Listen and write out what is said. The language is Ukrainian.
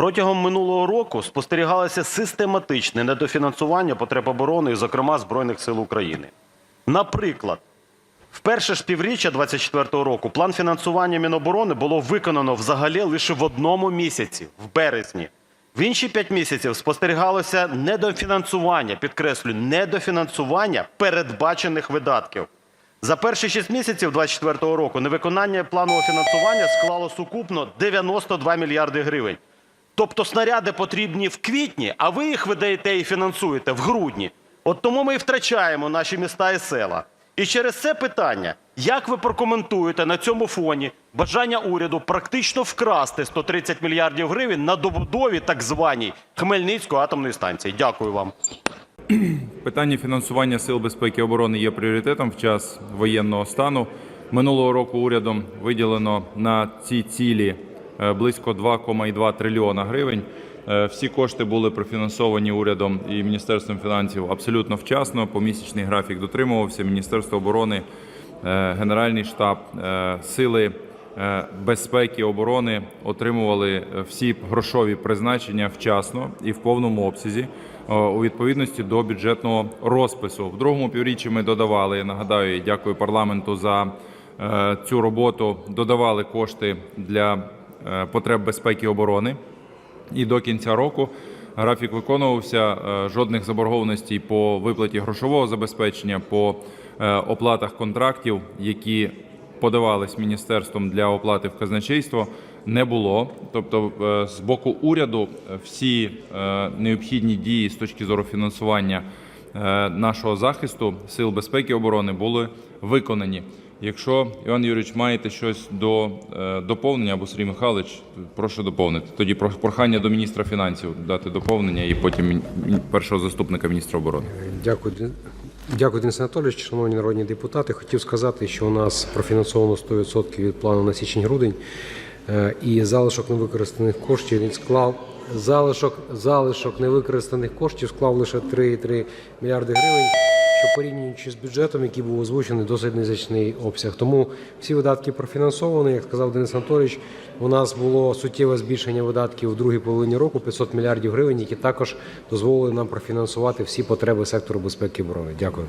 Протягом минулого року спостерігалося систематичне недофінансування потреб оборони, зокрема Збройних сил України. Наприклад, в перше ж півріччя 2024 року план фінансування Міноборони було виконано взагалі лише в одному місяці, в березні. В інші п'ять місяців спостерігалося недофінансування, підкреслюю, недофінансування передбачених видатків. За перші 6 місяців 2024 року невиконання планового фінансування склало сукупно 92 мільярди гривень. Тобто снаряди потрібні в квітні, а ви їх видаєте і фінансуєте в грудні. От тому ми і втрачаємо наші міста і села. І через це питання, як ви прокоментуєте на цьому фоні бажання уряду практично вкрасти 130 мільярдів гривень на добудові так званій Хмельницької атомної станції? Дякую вам. Питання фінансування сил безпеки і оборони є пріоритетом в час воєнного стану. Минулого року урядом виділено на ці цілі близько 2,2 трильйона гривень. Е, Всі кошти були профінансовані урядом і Міністерством фінансів абсолютно вчасно. Помісячний графік дотримувався. Міністерство оборони, е, Генеральний штаб, е, сили е, безпеки оборони отримували е, всі грошові призначення вчасно і в повному обсязі е, у відповідності до бюджетного розпису. В другому півріччі ми додавали. Нагадаю, дякую парламенту за е, цю роботу. Додавали кошти для е, потреб безпеки і оборони. І до кінця року графік виконувався. Е, Жодних заборгованостей по виплаті грошового забезпечення, по е, оплатах контрактів, які подавались міністерством для оплати в казначейство, не було. Тобто, е, з боку уряду е, всі е, необхідні дії з точки зору фінансування е, нашого захисту сил безпеки і оборони були виконані. Якщо Іван Юрійович маєте щось до е, доповнення або Сергій Михайлович, прошу доповнити. Тоді про- прохання до міністра фінансів дати доповнення і потім першого заступника міністра оборони. Дякую, Дякую, Денис Анатолійович. Шановні народні депутати, хотів сказати, що у нас профінансовано 100% від плану на січень-грудень. Е, І залишок невикористаних коштів він склав. Залишок, залишок невикористаних коштів склав лише 3,3 мільярди гривень, що порівнюючи з бюджетом, який був озвучений, досить незначний обсяг. Тому всі видатки профінансовані. Як сказав Денис Анатолійович, у нас було суттєве збільшення видатків у другій половині року 500 мільярдів гривень, які також дозволили нам профінансувати всі потреби сектору безпеки і оборони. Дякую.